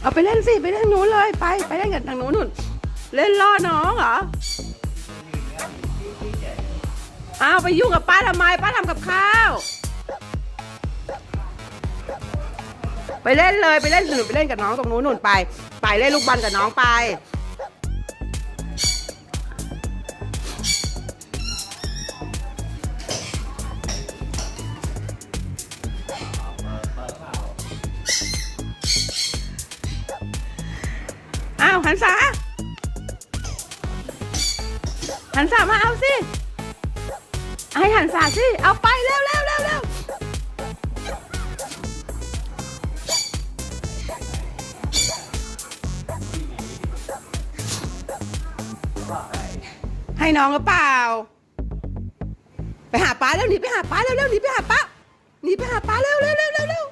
เอาไปเล่นสิ ไปเล่นทางนู้นเลยไปไปเล่นกันทางนู้นนู่นเล่นล่อน้องเหรออ้าวไปยุ่งกับป้าทำไมป้าทำกับข้าว ไปเล่นเลยไปเล่นสนุกไปเล่นกับน้องตรงนู้นนู่นไป ไปเล่นลูกบอลกับน้องไป หันษาหันษามาเอาสิให้หันษาสิ เอาไปเร็วเร็วเร็วเร็วให้น้องหรือเปล่า ไปหาป้าเร็วหนีไปหาป้าเร็วเร็วหนีไปหาป้าหนีไปหาป้าเร็วเร็วเร็วเร็วเร็ว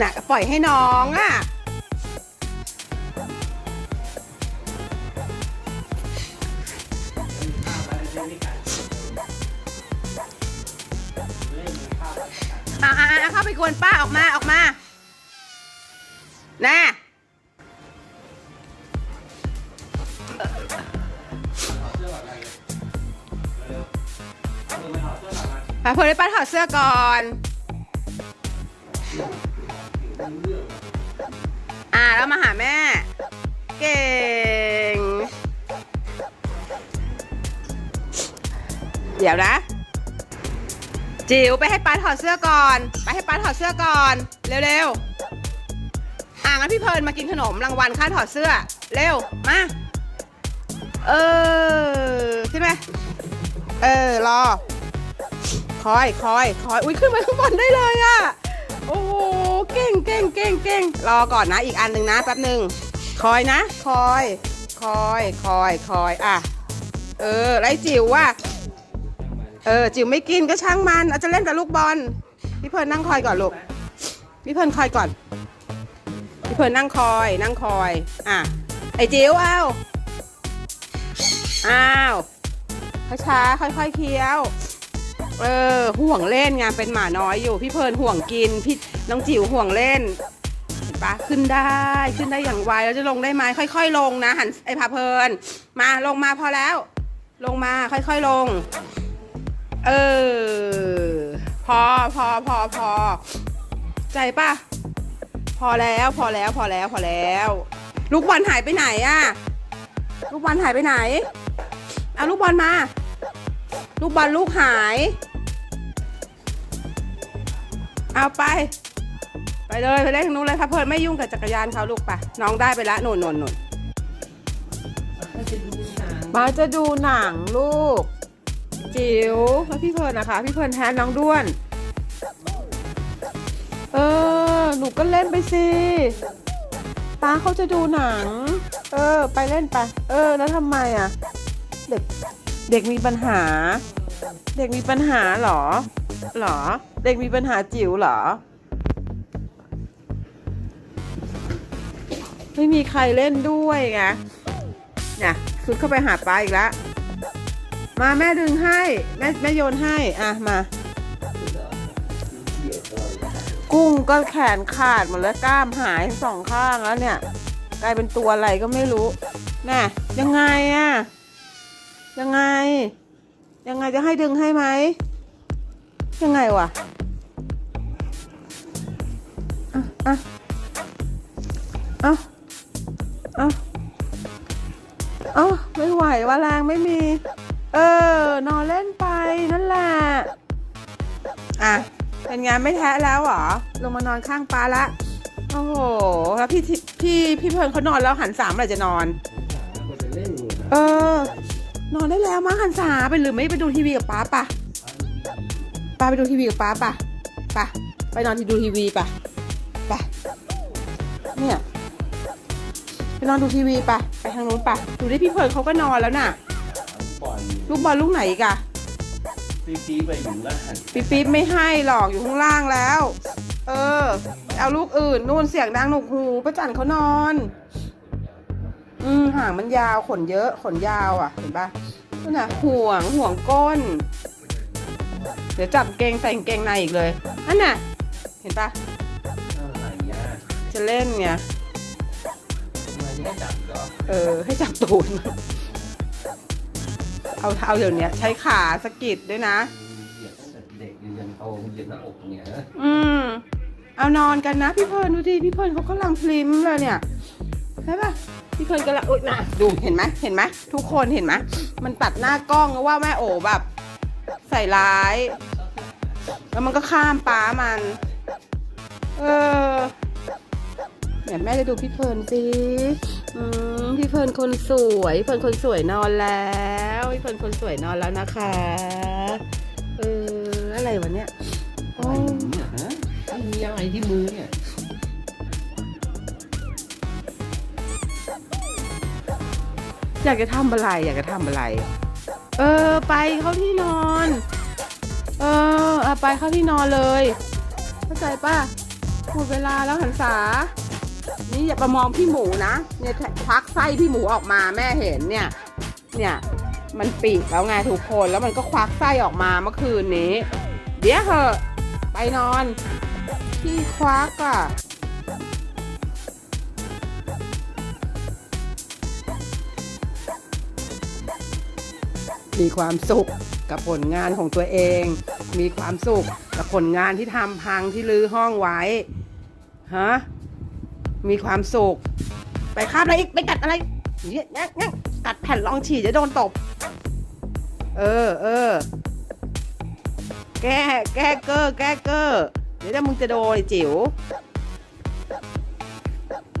น่ะปล่อยให้น้องอะ อ่าอ่าเข้าไปกวนป้าออกมาออกมาน่ะพาเพื่อนป้าถอดเสื้อก่อน อ่าแล้วมาหาแม่ เก่ง เดี๋ยวนะ จิ๋วไปให้ป้าถอดเสื้อก่อน ไปให้ป้าถอดเสื้อก่อน เร็วๆ อ่างั้นพี่เพลินมากินขนมรางวัลค่าถอดเสื้อ เร็ว มา เออขึ้นไหมเออ รอ คอยคอยคอย อุ้ยขึ้นมาข้างบนได้เลยอะโอ้โห เก่งเก่งเก่งเก่งรอก่อนนะ อีกอันหนึ่งนะแป๊บหนึ่งคอยนะ คอย คอย คอย คอย อะ เออ ไรจิ๋วว่ะ เออ จิ๋วไม่กินก็ช่างมันอาจจะเล่นแต่ลูกบอลพี่เพิร์นนั่งคอยก่อนลูกพี่เพิร์นคอยก่อนพี่เพิร์นนั่งคอยนั่งคอย อะไอจิ๋วเอาอ้าวช้าๆค่อยๆเคี้ยว เออห่วงเล่นไงเป็นหมาน้อยอยู่ พี่เพลิร์นห่วงกินพี่น้องจิ๋วห่วงเล่นเห็นปะขึ้นได้ขึ้นได้อย่างไวแล้วจะลงได้ไหมค่อย ๆ ลงนะหันไอ้พาเพลินมาลงมาพอแล้ว ลงมาค่อยๆลง เออ พอพอพอพอใจป่ะ พอแล้วพอแล้วพอแล้วพอแล้ว ลูกบอลหายไปไหนอะลูกบอลหายไปไหนเอาลูกบอลมา ลูกบอลลูกหาย เอาไป ไปเลยไปเล่นทางนู้นเลยครับเพื่อนไม่ยุ่งกับจักรยานเขาลูกไปน้องได้ไปละหนุนหนุนหนุนมาจะดูหนังลูก จิ๋วแล้วพี่เพลินนะคะ พี่เพลินแทนน้องด้วน เออ หนูก็เล่นไปสิป้าเขาจะดูหนัง เออ ไปเล่นไป เออ แล้วทำไมอะ เด็ก เด็กมีปัญหา เด็กมีปัญหาหรอ หรอ เด็กมีปัญหาจิ๋วหรอ ไม่มีใครเล่นด้วยไงเนี่ยสุดเข้าไปหาป้าอีกแล้ว มาแม่ดึงให้แม่แม่โยนให้อะมา กุ้งก็แขนขาดหมดแล้วกล้ามหายสองข้างแล้วเนี่ย กลายเป็นตัวอะไรก็ไม่รู้น่ะยังไงอะยังไง ยังไงจะให้ดึงให้ไหมยังไงวะอะอะอาเอาเอาไม่ไหวว่าแรงไม่มี เออ นอนเล่นไปนั่นแหละ อะ เป็นไงไม่แท้แล้วเหรอ ลงมานอนข้างป้าละ โอ้โห แล้วพี่พี่พี่เพลิร์นเขานอนแล้วหันสามอะไรจะนอน เออ นอนได้แล้วมั้งหันสาไปหรือไม่ไปดูทีวีกับป้าปะป้าไปดูทีวีกับป้าปะปะไปนอนที่ดูทีวีปะปะเนี่ยไปนอนดูทีวีปะไปทางนู้นปะดูได้พี่เพลิร์นเขาก็นอนแล้วน่ะ อลลูกบอลลูกไหนอีกอะปี๊ปี๊ไปอยู่แล้วหันปิ๊บปิ๊บไม่ให้หรอกอยู่ข้างล่างแล้ว เออ เอาลูกอื่นนู่นเสียงดังหนวกหูประจันเขานอน อืมหางมันยาวขนเยอะขนยาวอะ เห็นปะนั่นน่ะห่วงห่วงก้น เดี๋ยวจับเกงใส่กางเกงในอีกเลยนั่นน่ะ เห็นปะอะไรเงี้ยจะเล่นไงทำไมไม่จับเหรอเออ ให้จับตูดมัน เอาเท้าเดี๋ยวนี้ใช้ขาสะกิดด้วยนะ เหยียดตั้งแต่เด็กยืนโตเหยียดหน้าอกเนี่ยนะอืม เอานอนกันนะ พี่เพลินดูดิพี่เพลินเขากำลังพลิมเลยเนี่ยใช่ปะพี่เพลินกำลังอุ้ยน่ะดูเห็นไหมเห็นไหมทุกคนเห็นไหมมันตัดหน้ากล้องว่าแม่โอแบบ ใส่ร้าย แล้วมันก็ข้ามป้ามัน เออเนี่ยแม่จะดูพี่เพลินสิอืมพี่เพลินคนสวยพี่เพลินคนสวยนอนแล้วพี่เพลินคนสวยนอนแล้วนะคะเอออะไรวะเนี่ยอะโอ้ไรเนี่ยฮะไม่มีอะไรที่มือเนี่ยอยากจะทำอะไรอยากจะทำอะไร เออ ไปเข้าที่นอน เออเอาไปเข้าที่นอนเลย เข้าใจป่ะหมดเวลาแล้วหันษา นี่อย่าประมองพี่หมูนะ เนี่ยควักไส้พี่หมูออกมาแม่เห็นเนี่ย เนี่ยมันปีกแล้วไงทุกคนแล้วมันก็ควักไส้ออกมาเมื่อคืนนี้ เดี๋ยวเหอะไปนอน พี่ควักอะมีความสุขกับผลงานของตัวเอง มีความสุขกับผลงานที่ทำพังที่รื้อห้องไว้ ฮะ มีความสุข ไปคาบอะไรอีก ไปกัดอะไรเนี่ยเนี่ยเนี่ยกัดแผ่นรองฉี่จะโดนตบ เออเออ แก้แก้เกอร์แก้เกอร์เดี๋ยวถ้ามึงจะโดนจิ๋ว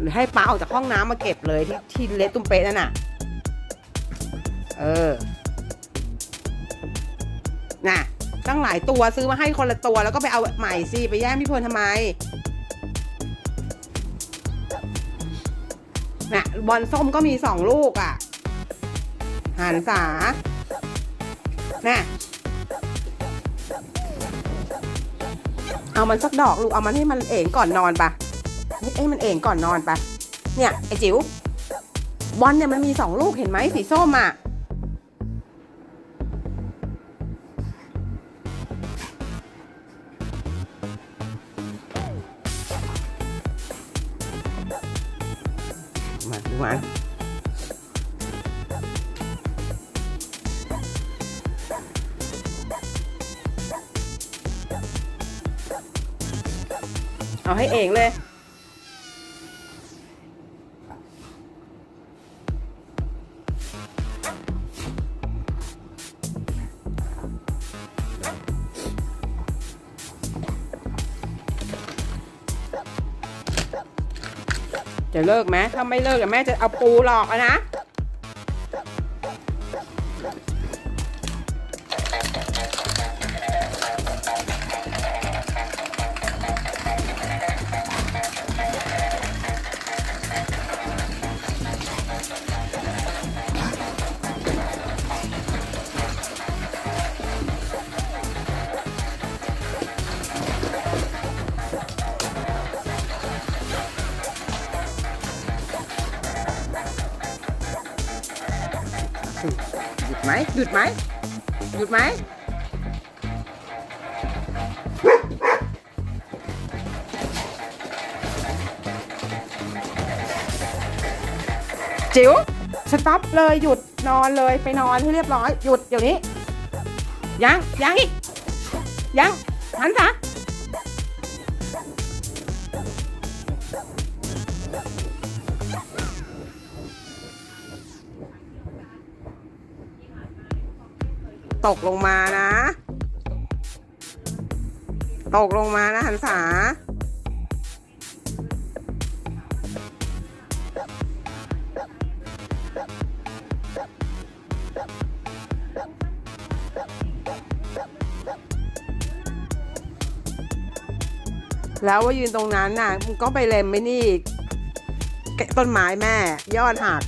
หรือให้ป้าออกจากห้องน้ำมาเก็บเลยที่ที่เละตุ้มเป๊ะนั่นน่ะ เออ น่ะ ตั้งหลายตัวซื้อมาให้คนละตัวแล้วก็ไปเอาใหม่สิ ไปแย่งพี่เพลินทำไม บอลส้มก็มีสองลูกอะหันสาน่ะเอามันสักดอกลูก เอามันให้มันเองก่อนนอนปะให้ให้มันเองก่อนนอนปะเนี่ยไอจิ๋วบอลเนี่ยมันมีสองลูกเห็นไหมสีส้มอะ มาดูมันเอาให้เองเลย จะเลิกไหมถ้าไม่เลิกแม่จะเอาปูหลอกอะนะ ไหมหยุดไหมหยุดไหมจิ๋วสต็อปเลยหยุดนอนเลยไปนอนให้เรียบร้อย หยุดเดี๋ยวนี้ ยัง ยังอีกยังหันซะ ตกลงมานะ ตกลงมานะหันษาแล้วว่ายืนตรงนั้นน่ะมึงก็ไปเล็มไม่นี่ต้นไม้แม่ ยอดหัก